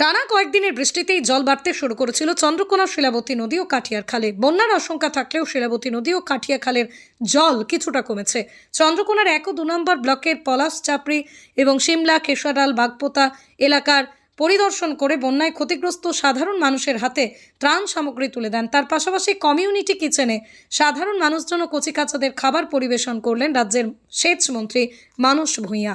টানা কয়েকদিনের বৃষ্টিতেই জল বাড়তে শুরু করেছিল চন্দ্রকোনা শিলাবতী নদী ও কাঠিয়ার খালে। বন্যার আশঙ্কা থাকলেও শিলাবতী নদী ও কাঠিয়া খালের জল কিছুটা কমেছে। চন্দ্রকোনার এক ও দু নম্বর ব্লকের পলাশ, চাপড়ি এবং সিমলা কেশারাল বাগপোতা এলাকার পরিদর্শন করে বন্যায় ক্ষতিগ্রস্ত সাধারণ মানুষের হাতে ত্রাণ সামগ্রী তুলে দেন। তার পাশাপাশি কমিউনিটি কিচেনে সাধারণ মানুষজন ও কচিকাচাদের খাবার পরিবেশন করলেন রাজ্যের সেচ মন্ত্রী মানস ভূঁইয়া।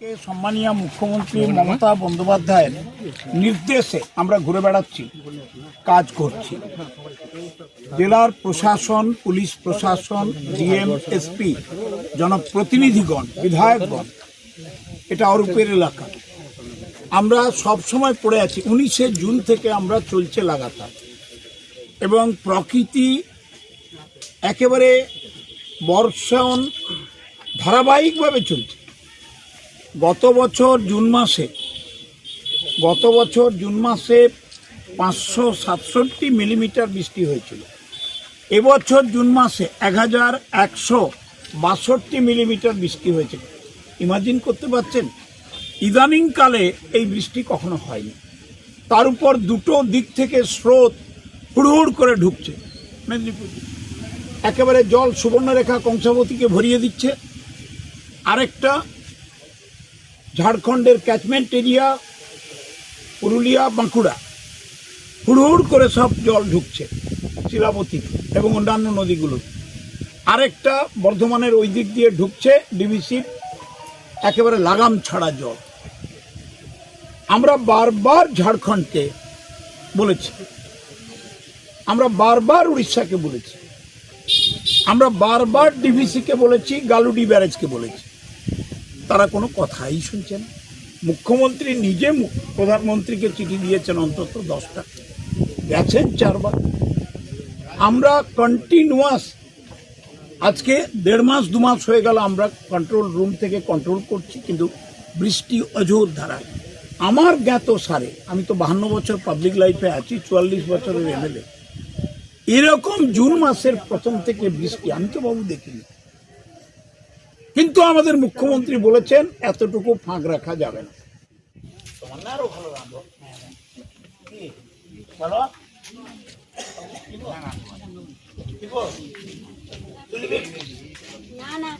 সম্মানীয় মুখ্যমন্ত্রী মমতা বন্দ্যোপাধ্যায়ের নির্দেশে আমরা ঘুরে বেড়াচ্ছি, কাজ করছি। জেলার প্রশাসন, পুলিশ প্রশাসন, ডিএম, এসপি, জনপ্রতিনিধিগণ, বিধায়কগণ, এটা অরূপের এলাকা। আমরা সব সময় পড়ে আছি, উনিশে জুন থেকে আমরা চলছে লাগাতার। এবং প্রকৃতি একেবারে বর্ষণ ধারাবাহিকভাবে চলছে। গত বছর জুন মাসে, গত বছর জুন মাসে পাঁচশো সাতষট্টি মিলিমিটার বৃষ্টি হয়েছিল। এবছর জুন মাসে এক হাজার একশো বাষট্টি মিলিমিটার বৃষ্টি হয়েছে। ইমাজিন করতে পারছেন? ইদানিংকালে এই বৃষ্টি কখনো হয়নি। তার উপর দুটো দিক থেকে স্রোত হুড় করে ঢুকছে। মেদিনীপুর। একেবারে জল সুবর্ণরেখা কংসাবতীকে ভরিয়ে দিচ্ছে। আরেকটা ঝাড়খণ্ডের ক্যাচমেন্ট এরিয়া পুরুলিয়া, বাঁকুড়া। হুড় করে সব জল ঢুকছে শিলাবতী এবং অন্যান্য নদীগুলো। আরেকটা বর্ধমানের ওই দিক দিয়ে ঢুকছে ডিবিসি একেবারে লাগাম ছাড়া জল। আমরা বারবার ঝাড়খণ্ডকে বলেছি। আমরা বারবার উড়িষ্যাকে বলেছি। আমরা বারবার ডিভিসিকে বলেছি, গালুডি ব্যারেজকে বলেছি। তারা কোনো কথাই শুনছে না। মুখ্যমন্ত্রী নিজে প্রধানমন্ত্রীকে চিঠি দিয়েছেন অন্তত দশটা। গেছেন চারবার। আমরা কন্টিনিউয়াস আজকে দেড় মাস, দু মাস হয়ে গেল আমরা কন্ট্রোল রুম থেকে কন্ট্রোল করছি, কিন্তু বৃষ্টি অজোর ধারায়। আমার জ্ঞাত সারে, আমি তো বাহান্ন বছর পাবলিক লাইফে আছি, চুয়াল্লিশ বছরের এমএলএ এরকম জুন মাসের প্রথম থেকে বৃষ্টি, আমি তো বাবু দেখিনি। কিন্তু আমাদের মুখ্যমন্ত্রী বলেছেন এতটুকু ফাঁক রাখা যাবে না। না না।